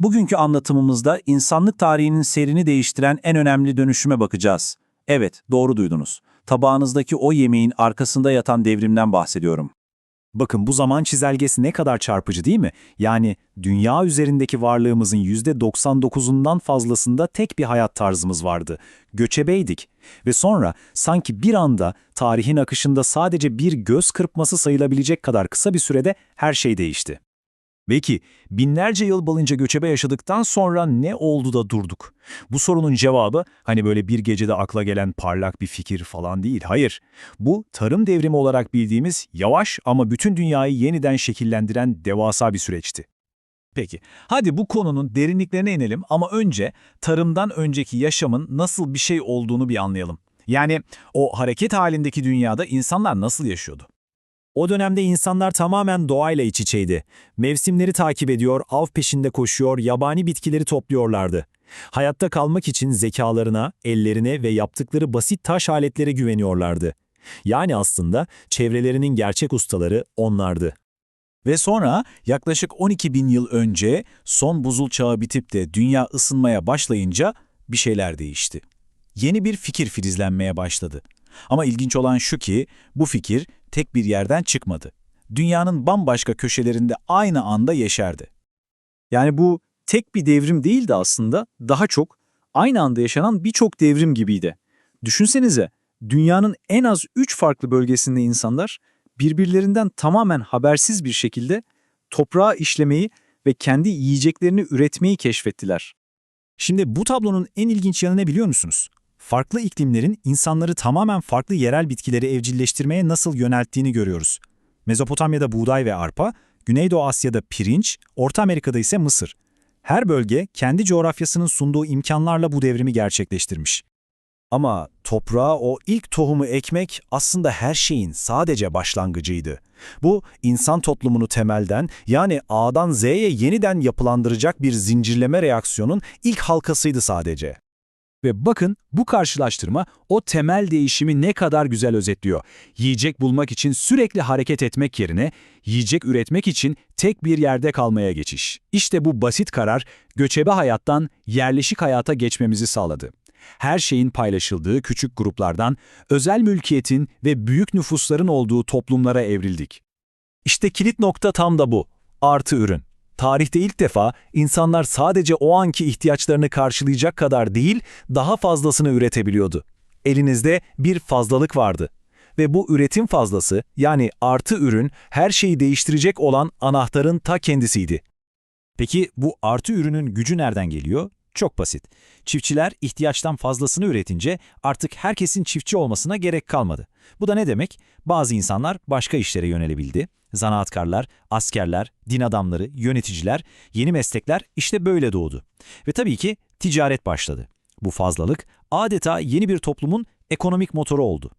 Bugünkü anlatımımızda insanlık tarihinin seyrini değiştiren en önemli dönüşüme bakacağız. Evet, doğru duydunuz. Tabağınızdaki o yemeğin arkasında yatan devrimden bahsediyorum. Bakın bu zaman çizelgesi ne kadar çarpıcı değil mi? Yani dünya üzerindeki varlığımızın %99'undan fazlasında tek bir hayat tarzımız vardı. Göçebeydik. Ve sonra sanki bir anda tarihin akışında sadece bir göz kırpması sayılabilecek kadar kısa bir sürede her şey değişti. Peki binlerce yıl boyunca göçebe yaşadıktan sonra ne oldu da durduk? Bu sorunun cevabı hani böyle bir gecede akla gelen parlak bir fikir falan değil. Hayır. Bu tarım devrimi olarak bildiğimiz yavaş ama bütün dünyayı yeniden şekillendiren devasa bir süreçti. Peki, hadi bu konunun derinliklerine inelim ama önce tarımdan önceki yaşamın nasıl bir şey olduğunu bir anlayalım. Yani o hareket halindeki dünyada insanlar nasıl yaşıyordu? O dönemde insanlar tamamen doğayla iç içeydi. Mevsimleri takip ediyor, av peşinde koşuyor, yabani bitkileri topluyorlardı. Hayatta kalmak için zekalarına, ellerine ve yaptıkları basit taş aletlere güveniyorlardı. Yani aslında çevrelerinin gerçek ustaları onlardı. Ve sonra yaklaşık 12 bin yıl önce son buzul çağı bitip de dünya ısınmaya başlayınca bir şeyler değişti. Yeni bir fikir filizlenmeye başladı. Ama ilginç olan şu ki bu fikir tek bir yerden çıkmadı. Dünyanın bambaşka köşelerinde aynı anda yeşerdi. Yani bu tek bir devrim değildi aslında, daha çok aynı anda yaşanan birçok devrim gibiydi. Düşünsenize, dünyanın en az 3 farklı bölgesinde insanlar birbirlerinden tamamen habersiz bir şekilde toprağı işlemeyi ve kendi yiyeceklerini üretmeyi keşfettiler. Şimdi bu tablonun en ilginç yanı ne biliyor musunuz? Farklı iklimlerin insanları tamamen farklı yerel bitkileri evcilleştirmeye nasıl yönelttiğini görüyoruz. Mezopotamya'da buğday ve arpa, Güneydoğu Asya'da pirinç, Orta Amerika'da ise mısır. Her bölge kendi coğrafyasının sunduğu imkanlarla bu devrimi gerçekleştirmiş. Ama toprağa o ilk tohumu ekmek aslında her şeyin sadece başlangıcıydı. Bu insan toplumunu temelden yani A'dan Z'ye yeniden yapılandıracak bir zincirleme reaksiyonun ilk halkasıydı sadece. Ve bakın bu karşılaştırma o temel değişimi ne kadar güzel özetliyor. Yiyecek bulmak için sürekli hareket etmek yerine yiyecek üretmek için tek bir yerde kalmaya geçiş. İşte bu basit karar göçebe hayattan yerleşik hayata geçmemizi sağladı. Her şeyin paylaşıldığı küçük gruplardan özel mülkiyetin ve büyük nüfusların olduğu toplumlara evrildik. İşte kilit nokta tam da bu. Artı ürün. Tarihte ilk defa insanlar sadece o anki ihtiyaçlarını karşılayacak kadar değil, daha fazlasını üretebiliyordu. Elinizde bir fazlalık vardı. Ve bu üretim fazlası, yani artı ürün, her şeyi değiştirecek olan anahtarın ta kendisiydi. Peki bu artı ürünün gücü nereden geliyor? Çok basit. Çiftçiler ihtiyaçtan fazlasını üretince artık herkesin çiftçi olmasına gerek kalmadı. Bu da ne demek? Bazı insanlar başka işlere yönelebildi. Zanaatkarlar, askerler, din adamları, yöneticiler, yeni meslekler işte böyle doğdu. Ve tabii ki ticaret başladı. Bu fazlalık adeta yeni bir toplumun ekonomik motoru oldu.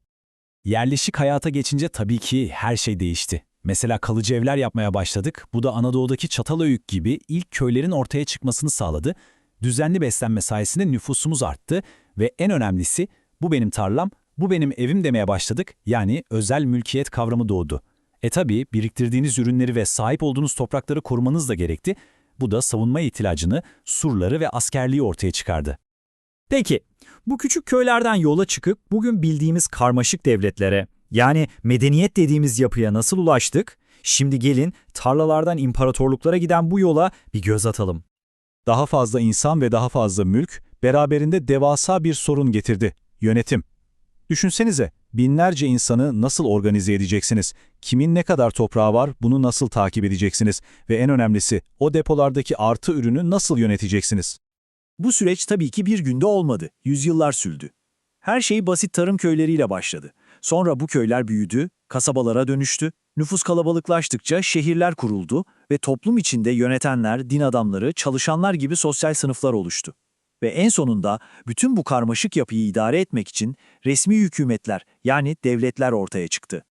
Yerleşik hayata geçince tabii ki her şey değişti. Mesela kalıcı evler yapmaya başladık. Bu da Anadolu'daki Çatalhöyük gibi ilk köylerin ortaya çıkmasını sağladı. Düzenli beslenme sayesinde nüfusumuz arttı ve en önemlisi bu benim tarlam, bu benim evim demeye başladık. Yani özel mülkiyet kavramı doğdu. E tabii biriktirdiğiniz ürünleri ve sahip olduğunuz toprakları korumanız da gerekti. Bu da savunma ihtiyacını, surları ve askerliği ortaya çıkardı. Peki, bu küçük köylerden yola çıkıp bugün bildiğimiz karmaşık devletlere, yani medeniyet dediğimiz yapıya nasıl ulaştık? Şimdi gelin tarlalardan imparatorluklara giden bu yola bir göz atalım. Daha fazla insan ve daha fazla mülk beraberinde devasa bir sorun getirdi. Yönetim. Düşünsenize, binlerce insanı nasıl organize edeceksiniz? Kimin ne kadar toprağı var bunu nasıl takip edeceksiniz? Ve en önemlisi o depolardaki artı ürünü nasıl yöneteceksiniz? Bu süreç tabii ki bir günde olmadı, yüzyıllar sürdü. Her şey basit tarım köyleriyle başladı. Sonra bu köyler büyüdü, kasabalara dönüştü, nüfus kalabalıklaştıkça şehirler kuruldu ve toplum içinde yönetenler, din adamları, çalışanlar gibi sosyal sınıflar oluştu. Ve en sonunda bütün bu karmaşık yapıyı idare etmek için resmi hükümetler yani devletler ortaya çıktı.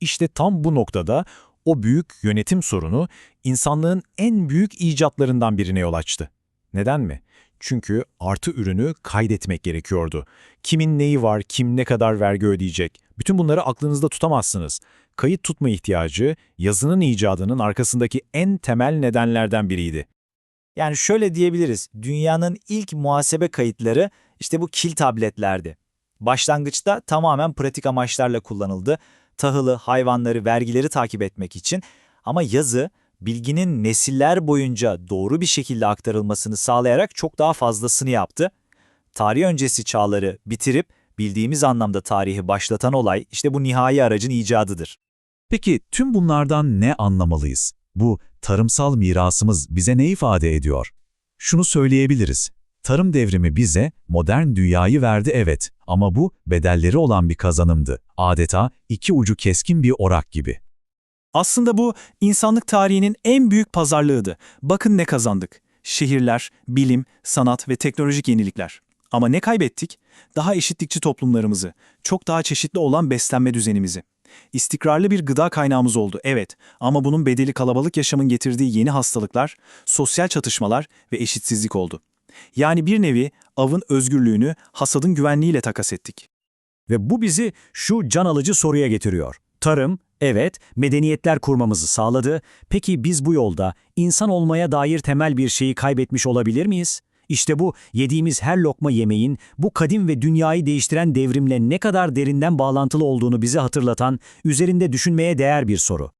İşte tam bu noktada o büyük yönetim sorunu insanlığın en büyük icatlarından birine yol açtı. Neden mi? Çünkü artı ürünü kaydetmek gerekiyordu. Kimin neyi var, kim ne kadar vergi ödeyecek? Bütün bunları aklınızda tutamazsınız. Kayıt tutma ihtiyacı yazının icadının arkasındaki en temel nedenlerden biriydi. Yani şöyle diyebiliriz, dünyanın ilk muhasebe kayıtları işte bu kil tabletlerdi. Başlangıçta tamamen pratik amaçlarla kullanıldı. Tahılı, hayvanları, vergileri takip etmek için. Ama yazı, bilginin nesiller boyunca doğru bir şekilde aktarılmasını sağlayarak çok daha fazlasını yaptı. Tarih öncesi çağları bitirip bildiğimiz anlamda tarihi başlatan olay işte bu nihai aracın icadıdır. Peki tüm bunlardan ne anlamalıyız? Bu tarımsal mirasımız bize ne ifade ediyor? Şunu söyleyebiliriz. Tarım devrimi bize modern dünyayı verdi evet ama bu bedelleri olan bir kazanımdı. Adeta iki ucu keskin bir orak gibi. Aslında bu insanlık tarihinin en büyük pazarlığıydı. Bakın ne kazandık. Şehirler, bilim, sanat ve teknolojik yenilikler. Ama ne kaybettik? Daha eşitlikçi toplumlarımızı, çok daha çeşitli olan beslenme düzenimizi. İstikrarlı bir gıda kaynağımız oldu, evet. Ama bunun bedeli kalabalık yaşamın getirdiği yeni hastalıklar, sosyal çatışmalar ve eşitsizlik oldu. Yani bir nevi avın özgürlüğünü hasadın güvenliğiyle takas ettik. Ve bu bizi şu can alıcı soruya getiriyor. Tarım, evet, medeniyetler kurmamızı sağladı. Peki biz bu yolda insan olmaya dair temel bir şeyi kaybetmiş olabilir miyiz? İşte bu yediğimiz her lokma yemeğin bu kadim ve dünyayı değiştiren devrimle ne kadar derinden bağlantılı olduğunu bize hatırlatan, üzerinde düşünmeye değer bir soru.